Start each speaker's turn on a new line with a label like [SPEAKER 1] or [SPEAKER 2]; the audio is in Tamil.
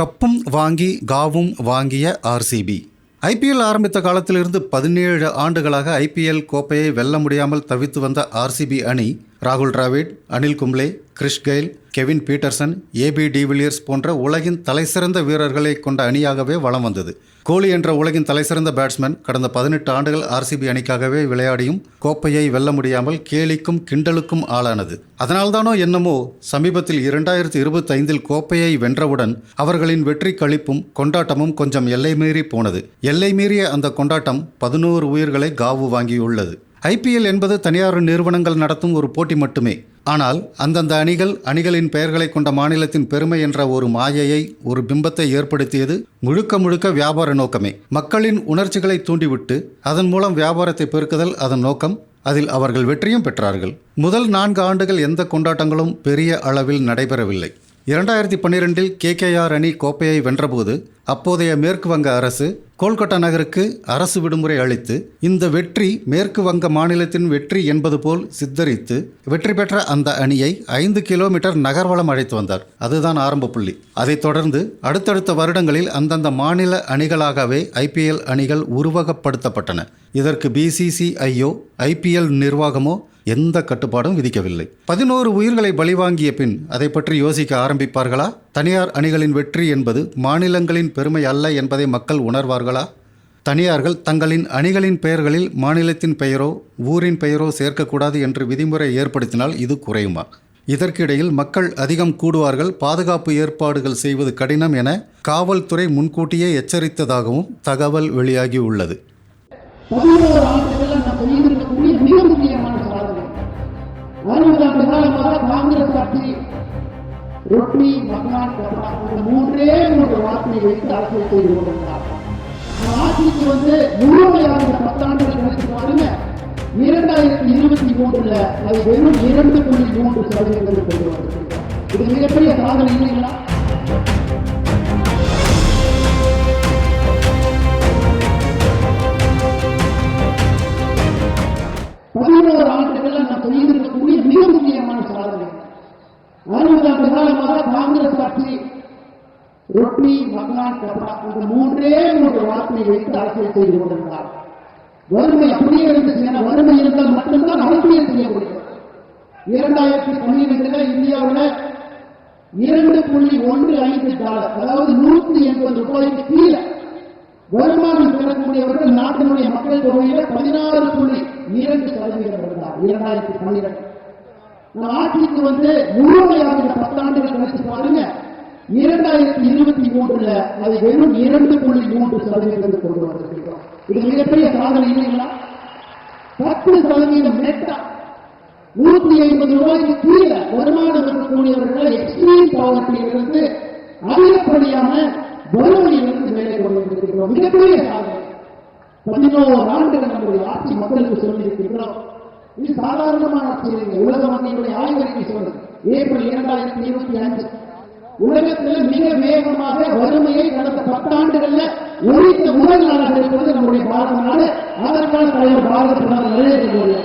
[SPEAKER 1] கப்பும் வாங்கி காவும் வாங்கிய ஆர்சிபி ஐபிஎல் ஆரம்பித்த காலத்திலிருந்து பதினேழு ஆண்டுகளாக ஐபிஎல் கோப்பையை வெல்ல முடியாமல் தவித்து வந்த ஆர்சிபி அணி ராகுல் Dravid Anil Kumble Chris Gayle Kevin Pietersen AB de Villiers போன்ற உலகின் தலைசிறந்த வீரர்களை கொண்ட அணியாகவே வலம் வந்தது. கோலி என்ற உலகின் தலைசிறந்த பேட்ஸ்மேன் கடந்த பதினெட்டு ஆண்டுகள் ஆர்சிபி அணிக்காகவே விளையாடியும் கோப்பையை வெல்ல முடியாமல் கேலிக்கும் கிண்டலுக்கும் ஆளானது. அதனால்தானோ என்னமோ சமீபத்தில் இரண்டாயிரத்தி இருபத்தைந்தில் கோப்பையை வென்றவுடன் அவர்களின் வெற்றி களிப்பும் கொண்டாட்டமும் கொஞ்சம் எல்லை மீறி போனது. எல்லை மீறிய அந்த கொண்டாட்டம் பதினோரு உயிர்களை காவு வாங்கியுள்ளது. ஐபிஎல் என்பது தனியார் நிறுவனங்கள் நடத்தும் ஒரு போட்டி மட்டுமே. ஆனால் அந்தந்த அணிகள் அணிகளின் பெயர்களை கொண்ட மாநிலத்தின் பெருமை என்ற ஒரு மாயையை ஒரு பிம்பத்தை ஏற்படுத்தியது முழுக்க முழுக்க வியாபார நோக்கமே. மக்களின் உணர்ச்சிகளை தூண்டிவிட்டு அதன் மூலம் வியாபாரத்தை பெருக்குதல் அதன் நோக்கம். அதில் அவர்கள் வெற்றியும் பெற்றார்கள். முதல் நான்கு ஆண்டுகள் எந்த கொண்டாட்டங்களும் பெரிய அளவில் நடைபெறவில்லை. இரண்டாயிரத்தி பன்னிரெண்டில் கேகேஆர் அணி கோப்பையை வென்றபோது அப்போதைய மேற்கு வங்க அரசு கோல்கட்டா நகருக்கு அரசு விடுமுறை அளித்து இந்த வெற்றி மேற்கு வங்க மாநிலத்தின் வெற்றி என்பது போல் சித்தரித்து வெற்றி பெற்ற அந்த அணியை ஐந்து கிலோமீட்டர் நகர்வலம் அழைத்து வந்தார். அதுதான் ஆரம்ப புள்ளி. அதைத் தொடர்ந்து அடுத்தடுத்த வருடங்களில் அந்தந்த மாநில அணிகளாகவே ஐபிஎல் அணிகள் உருவகப்படுத்தப்பட்டன. இதற்கு பிசிசிஐயோ ஐபிஎல் நிர்வாகமோ எந்த கட்டுப்பாடும் விதிக்கவில்லை. பதினோரு உயிர்களை பலிவாங்கிய பின் அதை பற்றி யோசிக்க ஆரம்பிப்பார்களா? தனியார் அணிகளின் வெற்றி என்பது மாநிலங்களின் பெருமை அல்ல என்பதை மக்கள் உணர்வார்களா? தனியார்கள் தங்களின் அணிகளின் பெயர்களில் மாநிலத்தின் பெயரோ ஊரின் பெயரோ சேர்க்கக்கூடாது என்று விதிமுறை ஏற்படுத்தினால் இது குறையுமா? இதற்கிடையில் மக்கள் அதிகம் கூடுவார்கள் பாதுகாப்பு ஏற்பாடுகள் செய்வது கடினம் என காவல்துறை முன்கூட்டியே எச்சரித்ததாகவும் தகவல் வெளியாகி உள்ளது
[SPEAKER 2] காங்கிரஸ் கட்சி ரொட்டி மகான் கபடா இந்த மூன்றே மூன்று வார்த்தையை வைத்து அரசியல் செய்து கொண்டிருந்தார் ஆட்சிக்கு வந்து முழுமையாக இந்த பத்தாண்டுகள் கழித்து பாருங்க இரண்டாயிரத்தி இருபத்தி மூன்றுல அது வெறும் இரண்டு புள்ளி மூன்று சதவீதங்கள் கொண்டு வந்திருக்கிறார். இது மிகப்பெரிய சாதனை இல்லைங்களா? பதினோரு ஆண்டுகள்ல நான் செய்திருக்கக்கூடிய மிக முக்கியமான சாதனை. அறுபதாண்டு காலமாக காங்கிரஸ் கட்சி ரொட்டி மகான் கபா இந்த மூன்றே மூன்று வார்த்தையை வைத்து அரசியல் செய்து கொண்டிருந்தார் வறுமை அப்படியே இருந்துச்சுன்னா வறுமை இருந்தால் மட்டும்தான் அரசியல் செய்ய முடியும். இரண்டாயிரத்தி பன்னிரெண்டுல இந்தியாவில் இரண்டு புள்ளி ஒன்று ஐந்து டாலர் அதாவது நூத்தி எண்பது ரூபாய்க்கு கீழே வருமானம் பெறக்கூடியவர்கள் நாட்டினுடைய மக்கள் தொகையில பதினாறு புள்ளி இரண்டு சதவீதம் இருந்தார். இரண்டாயிரத்தி பன்னிரெண்டு. நம்ம ஆட்சிக்கு வந்து முழுமையாக பத்தாண்டுகள் கழிச்சு பாருங்க. இரண்டாயிரத்தி இருபத்தி மூன்றுல அது வெறும் இரண்டு புள்ளி மூன்று சதவீதம் கொண்டு வந்திருக்கிறோம். இது மிகப்பெரிய சாதனை இல்லைங்களா? பத்து சதவீதம் நெட்டா நூத்தி ஐம்பது ரூபாய்க்கு கீழே வருமானம் இருக்கக்கூடியவர்கள் எக்ஸ்ட்ரீம் பாவர்ட்டியிலிருந்து அதிகப்படியான வறுமையிலிருந்து வேலை கொண்டு வந்திருக்கிறோம். மிகப்பெரிய சாதனை. பதினோரு ஆண்டுகள் நம்முடைய ஆட்சி மக்களுக்கு சொல்லியிருக்கின்றோம் இது சாதாரணமான ஆட்சி உலக வங்கியுடைய ஆய்வறிக்கை சொல்றது. ஏப்ரல் இரண்டாயிரத்தி இருபத்தி அஞ்சு உலகத்தில் மிக வேகமாக வறுமையை கடந்த பத்தாண்டுகள்ல ஒழித்த முதல் நாடாக இருப்பது நம்முடைய பாரத நாடு. அதற்கான தலைவர் பாரத பிரதமர் நரேந்திர மோடி